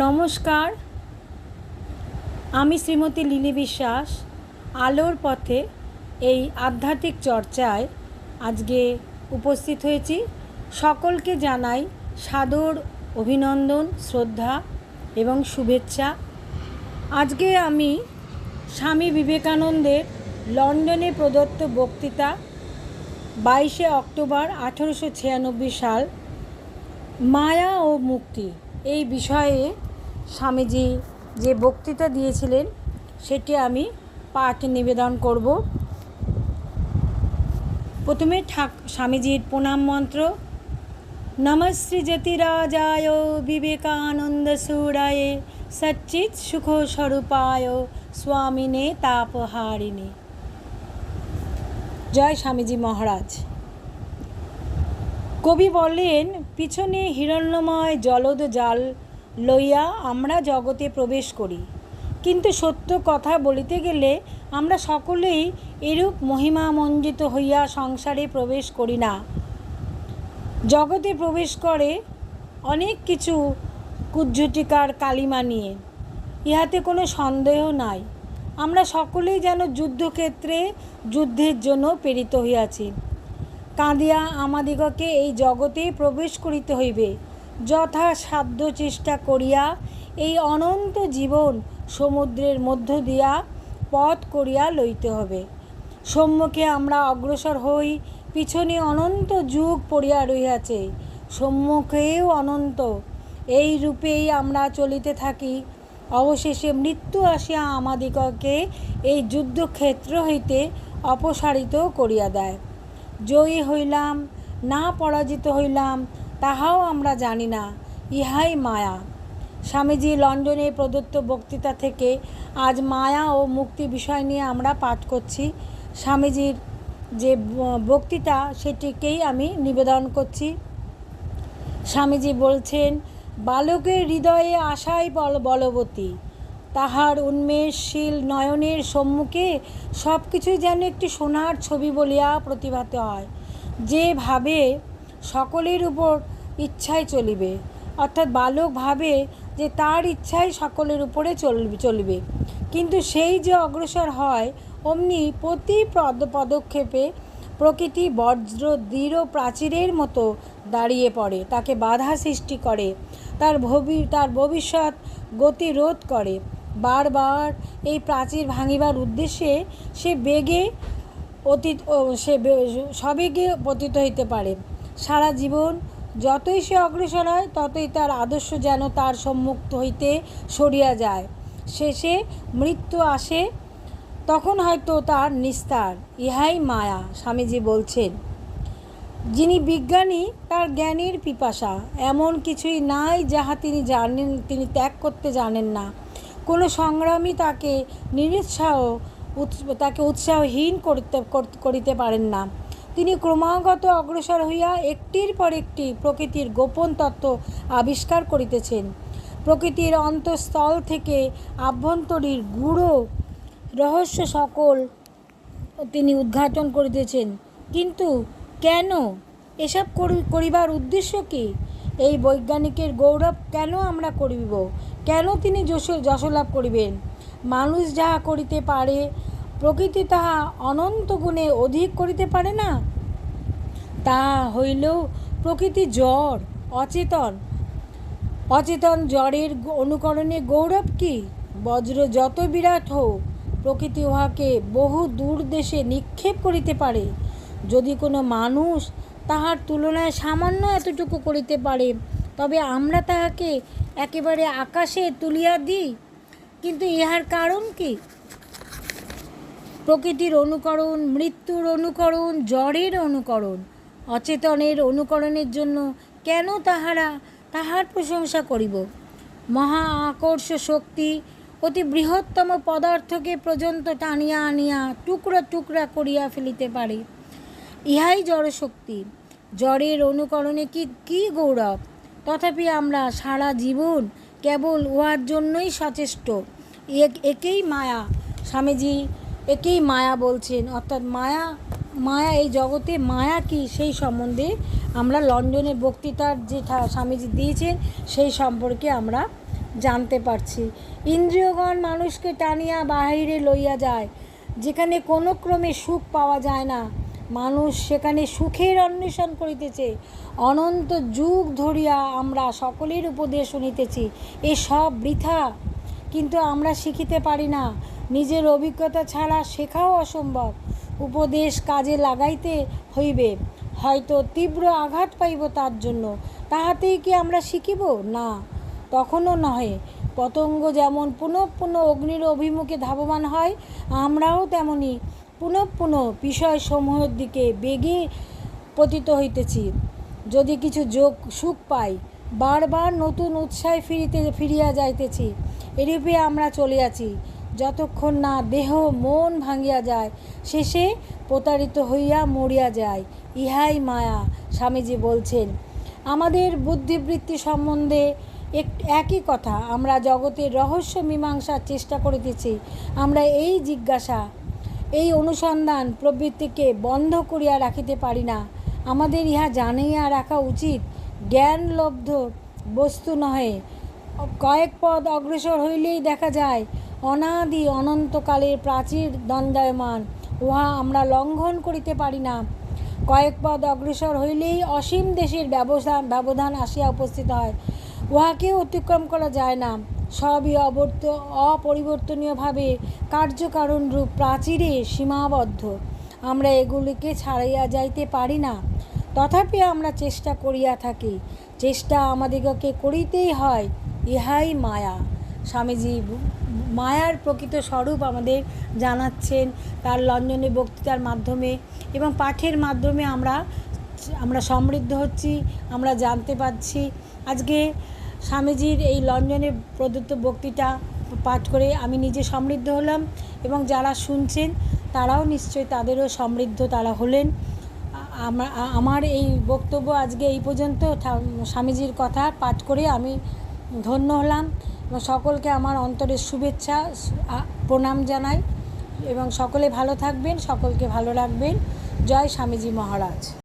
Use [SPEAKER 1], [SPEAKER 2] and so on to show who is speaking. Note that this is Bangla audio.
[SPEAKER 1] নমস্কার। আমি শ্রীমতী লিলি বিশ্বাস। আলোর পথে এই আধ্যাত্মিক চর্চায় আজকে উপস্থিত হয়েছি। সকলকে জানাই সাদর অভিনন্দন, শ্রদ্ধা এবং শুভেচ্ছা। আজকে আমি স্বামী বিবেকানন্দের লন্ডনে প্রদত্ত বক্তৃতা বাইশে অক্টোবর আঠেরোশো ছিয়ানব্বই সাল, মায়া ও মুক্তি। এই বিষয়ে স্বামীজি যে বক্তৃতা দিয়েছিলেন, সেটি আমি পাঠ নিবেদন করব। প্রথমে ঠাক, স্বামীজির প্রণাম মন্ত্র। নমশ্রী জ্যোতিরাজায় বিবেকানন্দ সুরায়ে, সচ্চিৎ সুখ স্বরূপায় স্বামিনে তাপহারিণী। জয় স্বামীজি মহারাজ। কবি বলেন, পিছনে হিরণ্যময় জলদ জাল লইয়া আমরা জগতে প্রবেশ করি। কিন্তু সত্য কথা বলিতে গেলে আমরা সকলেই এরূপ মহিমামণ্ডিত হইয়া সংসারে প্রবেশ করি না। জগতে প্রবেশ করে অনেক কিছু কুজ্ঝটিকার কালিমা নিয়ে। ইহাতে কোনো সন্দেহ নাই। আমরা সকলেই যেন যুদ্ধক্ষেত্রে যুদ্ধের জন্য প্রেরিত হইয়াছি। কাঁদিয়া আমাদিগকে এই জগতে প্রবেশ করিতে হইবে। যথা সাধ্য চেষ্টা করিয়া এই অনন্ত জীবন সমুদ্রের মধ্য দিয়া পথ করিয়া লইতে হবে। সম্মুখে আমরা অগ্রসর হই, পিছনে অনন্ত যুগ পড়িয়া রহিয়াছে, সম্মুখেও অনন্ত। এই রূপেই আমরা চলিতে থাকি। অবশেষে মৃত্যু আসিয়া আমাদিগকে এই যুদ্ধক্ষেত্র হইতে অপসারিত করিয়া দেয়। জয়ী হইলাম, না পরাজিত হইলাম, তাহাও আমরা জানি না, ইহাই মায়া। স্বামীজি লন্ডনে প্রদত্ত বক্তৃতা থেকে আজ মায়া ও মুক্তি বিষয় নিয়ে আমরা পাঠ করছি। স্বামীজির যে বক্তৃতা সেটিকেই আমি নিবেদন করছি। স্বামীজি বলছেন, বালকের হৃদয়ে আশাই বল, বলবতী। তাহার উন্মেষশীল নয়নের সম্মুখে সব কিছুই যেন একটি সোনার ছবি বলিয়া প্রতিভাত হয়। যেভাবে সকলের উপর ইচ্ছায় চলিবে, অর্থাৎ বালক ভাবে যে তার ইচ্ছাই সকলের উপরে চলবে চলবে। কিন্তু সেই যে অগ্রসর হয়, অমনি প্রতি পদ, পদক্ষেপে প্রকৃতি বজ্র দৃঢ় প্রাচীরের মতো দাঁড়িয়ে পড়ে, তাকে বাধা সৃষ্টি করে, তার ভবি, তার ভবিষ্যৎ গতিরোধ করে। বারবার এই প্রাচীর ভাঙিবার উদ্দেশ্যে সে বেগে অতীত সে সবেগে পতিত হইতে পারে। সারা জীবন যতই সে অগ্রসর হয়, ততই তার আদর্শ যেন তার সম্মুখ হইতে সরিয়া যায়। শেষে মৃত্যু আসে, তখন হয়তো তার নিস্তার। ইহাই মায়া, স্বামীজি বলছেন। যিনি বিজ্ঞানী, তার জ্ঞানের পিপাসা। এমন কিছুই নাই যাহা তিনি জানেন, তিনি ত্যাগ করতে জানেন না। কোনো সংগ্রামী তাকে নিরুৎসাহ তাকে উৎসাহহীন করতে, করিতে পারেন না। তিনি ক্রমাগত অগ্রসর হইয়া একটির পর একটি প্রকৃতির গোপন তত্ত্ব আবিষ্কার করিতেছেন। প্রকৃতির অন্তঃস্থল থেকে আভ্যন্তরীর গূঢ় রহস্য সকল তিনি উদ্ঘাটন করিতেছেন। কিন্তু কেন এসব করিবার উদ্দেশ্য কী? এই বৈজ্ঞানিকের গৌরব কেন আমরা করিব? কেন তিনি যশ যশলাভ করিবেন? মানুষ যাহা করিতে পারে, প্রকৃতি তাহা অনন্ত গুণে অধিক করিতে পারে না? তাহা হইলেও প্রকৃতি জ্বর, অচেতন। অচেতন জ্বরের অনুকরণে গৌরব কি? বজ্র যত বিরাট হোক, প্রকৃতি উহাকে বহু দূর দেশে নিক্ষেপ করিতে পারে। যদি কোনো মানুষ তাহার তুলনায় সামান্য এতটুকু করিতে পারে। তবে আমরা তাহাকে একেবারে আকাশে তুলিয়া দিই, কিন্তু ইহার কারণ কি? প্রকৃতির অনুকরণ, মৃত্যুর অনুকরণ, জ্বরের অনুকরণ, অচেতনের অনুকরণের জন্য কেন তাহারা তাহার প্রশংসা করিব? মহা আকর্ষ শক্তি অতি বৃহত্তম পদার্থকে পর্যন্ত টানিয়া আনিয়া টুকরা টুকরা করিয়া ফেলিতে পারে। ইহাই জড়শক্তি। জ্বরের অনুকরণে কি, কী গৌরব? তথাপি আমরা সারা জীবন কেবল উহার জন্যই সচেষ্ট। একেই মায়া, স্বামীজি একেই মায়া বলছেন। অর্থাৎ মায়া মায়া এই জগতে, মায়া কি সেই সম্বন্ধে আমরা লন্ডনের বক্তৃতার যে স্বামীজি দিয়েছেন, সেই সম্পর্কে আমরা জানতে পারছি। ইন্দ্রিয়গণ মানুষকে টানিয়া বাহিরে লইয়া যায়, যেখানে কোনো ক্রমে সুখ পাওয়া যায় না। মানুষ সেখানে সুখের অন্বেষণ করিতেছে। অনন্ত যুগ ধরিয়া আমরা সকলের উপদেশ শুনিতেছি, এ সব বৃথা। কিন্তু আমরা শিখিতে পারি না, নিজের অভিজ্ঞতা ছাড়া শেখাও অসম্ভব। উপদেশ কাজে লাগাইতে হইবে, হয়তো তীব্র আঘাত পাইব তার জন্য। তাহাতেই কি আমরা শিখিব? না, তখনও নহে। পতঙ্গ যেমন পুনঃ পুনঃ অগ্নির অভিমুখে ধাবমান হয়, আমরাও তেমনি। পুনঃ পুনঃ বিষয়সমূহের দিকে বেগে পতিত হইতেছি। যদি কিছু যোগ সুখ পাই, বারবার নতুন উৎসাহে ফিরিতে, ফিরিয়া যাইতেছি, এরূপে আমরা চলিয়াছি। যতক্ষণ না দেহ, মন ভাঙিয়া যায়, শেষে প্রতারিত হইয়া মরিয়া যায়। ইহাই মায়া, স্বামীজি বলছেন। আমাদের বুদ্ধিবৃত্তি সম্বন্ধে এক, একই কথা। আমরা জগতের রহস্য মীমাংসার চেষ্টা করিতেছি। আমরা এই জিজ্ঞাসা অনুসন্ধান প্রবৃত্তিকে বন্ধ করিয়া রাখিতে পারি না। আমাদের ইহা জানিয়া রাখা উচিত। জ্ঞানলব্ধ বস্তু নহে। কয়েক পদ অগ্রসর হইলেই দেখা যায়, অনাদি অনন্তকালের প্রাচীর দণ্ডায়মান, উহা আমরা লঙ্ঘন করিতে পারি না। কয়েক পদ অগ্রসর হইলেই অসীম দেশের ব্যবধান ব্যবধান আসিয়া উপস্থিত হয়। উহাকে অতিক্রম করা যায় না। সবই অবর্ত, অপরিবর্তনীয়ভাবে কার্যকারণ রূপ প্রাচীরে সীমাবদ্ধ। আমরা এগুলিকে ছাড়াইয়া যাইতে পারি না। তথাপি আমরা চেষ্টা করিয়া থাকি। চেষ্টা আমাদিগকে করিতেই হয়, ইহাই মায়া। স্বামীজি মায়ার প্রকৃত স্বরূপ আমাদের জানাচ্ছেন। তার লঞ্জনে বক্তৃতার মাধ্যমে এবং পাঠের মাধ্যমে আমরা আমরা সমৃদ্ধ হচ্ছি, আমরা জানতে পারছি। আজকে স্বামীজির এই লন্ডনে প্রদত্ত বক্তৃতা পাঠ করে আমি নিজে সমৃদ্ধ হলাম এবং যারা শুনছেন, তারাও নিশ্চয়ই তাদেরও সমৃদ্ধ তারা হলেন। আমার এই বক্তব্য আজকে এই পর্যন্ত। স্বামীজির কথা পাঠ করে আমি ধন্য হলাম এবং সকলকে আমার অন্তরের শুভেচ্ছা প্রণাম জানাই এবং সকলে ভালো থাকবেন, সকলকে ভালো রাখবেন। জয় স্বামীজি মহারাজ।